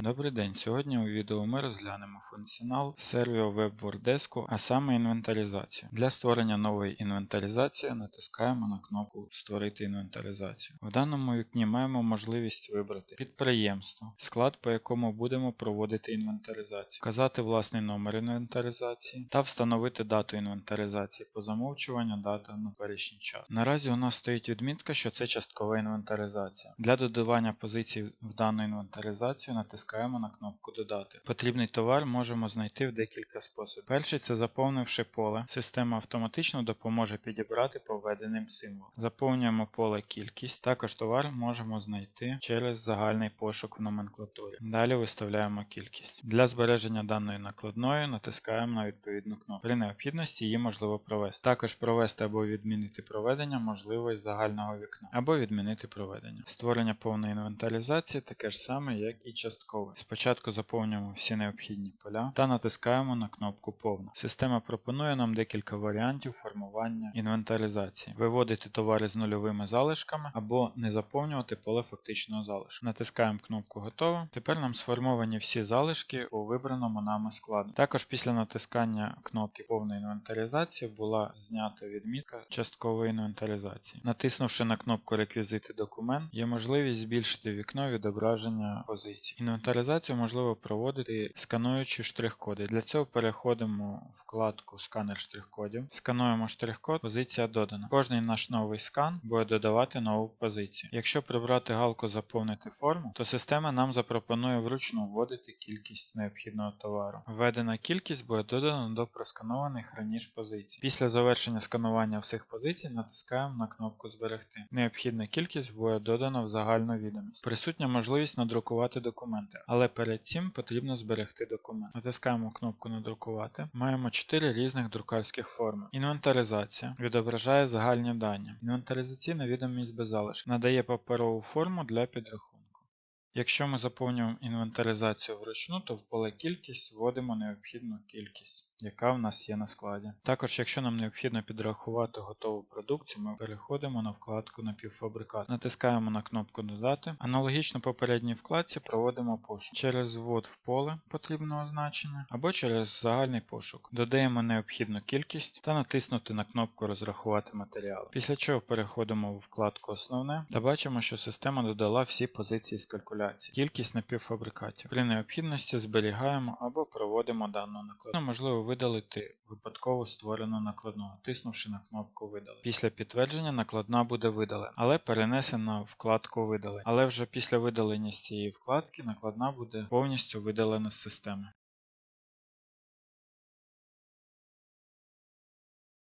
Добрий день. Сьогодні у відео ми розглянемо функціонал Servio Web WordDesk, а саме інвентаризацію. Для створення нової інвентаризації натискаємо на кнопку Створити інвентаризацію. В даному вікні маємо можливість вибрати підприємство, склад, по якому будемо проводити інвентаризацію, вказати власний номер інвентаризації та встановити дату інвентаризації по замовчуванню дата на теперішній час. Наразі у нас стоїть відмітка, що це часткова інвентаризація. Для додавання позицій в дану інвентаризацію натискаємо на кнопку Додати. Потрібний товар можемо знайти в декілька способів. Перший це заповнивши поле. Система автоматично допоможе підібрати по введеним символам. Заповнюємо поле кількість. Також товар можемо знайти через загальний пошук в номенклатурі. Далі виставляємо кількість. Для збереження даної накладної натискаємо на відповідну кнопку. При необхідності її можливо провести. Також провести або відмінити проведення можливо із загального вікна, або відмінити проведення. Створення повної інвентаризації таке ж саме, як і часткове. Спочатку заповнюємо всі необхідні поля та натискаємо на кнопку Повна. Система пропонує нам декілька варіантів формування інвентаризації: виводити товари з нульовими залишками або не заповнювати поле фактичного залишку. Натискаємо кнопку Готово. Тепер нам сформовані всі залишки у вибраному нами складу. Також після натискання кнопки повної інвентаризації була знята відмітка часткової інвентаризації. Натиснувши на кнопку Реквізити документ, є можливість збільшити вікно відображення позицій. Інвентаризацію можливо проводити скануючи штрих-коди. Для цього переходимо в вкладку Сканер штрих-кодів, скануємо штрих-код, позиція додана. Кожний наш новий скан буде додавати нову позицію. Якщо прибрати галку Заповнити форму, то система нам запропонує вручну вводити кількість необхідного товару. Введена кількість буде додана до просканованих раніше позицій. Після завершення сканування всіх позицій натискаємо на кнопку Зберегти. Необхідна кількість буде додана в загальну відомість. Присутня можливість надрукувати документи, але перед цим потрібно зберегти документ. Натискаємо кнопку Надрукувати. Маємо 4 різних друкарських форми. Інвентаризація відображає загальні дані. Інвентаризаційна відомість без залишку надає паперову форму для підрахунку. Якщо ми заповнюємо інвентаризацію вручну, то в поле кількість вводимо необхідну кількість, яка в нас є на складі. Також, якщо нам необхідно підрахувати готову продукцію, ми переходимо на вкладку напівфабрикат. Натискаємо на кнопку Додати. Аналогічно попередній вкладці проводимо пошук через ввод в поле потрібного значення або через загальний пошук. Додаємо необхідну кількість та натиснути на кнопку Розрахувати матеріали. Після чого переходимо в вкладку Основне та бачимо, що система додала всі позиції з калькуляції, кількість напівфабрикатів. При необхідності зберігаємо або проводимо дану накладну. Можливо видалити випадково створену накладну, тиснувши на кнопку Видалити. Після підтвердження накладна буде видалена, але перенесена вкладку Видалення. Але вже після видалення з цієї вкладки накладна буде повністю видалена з системи.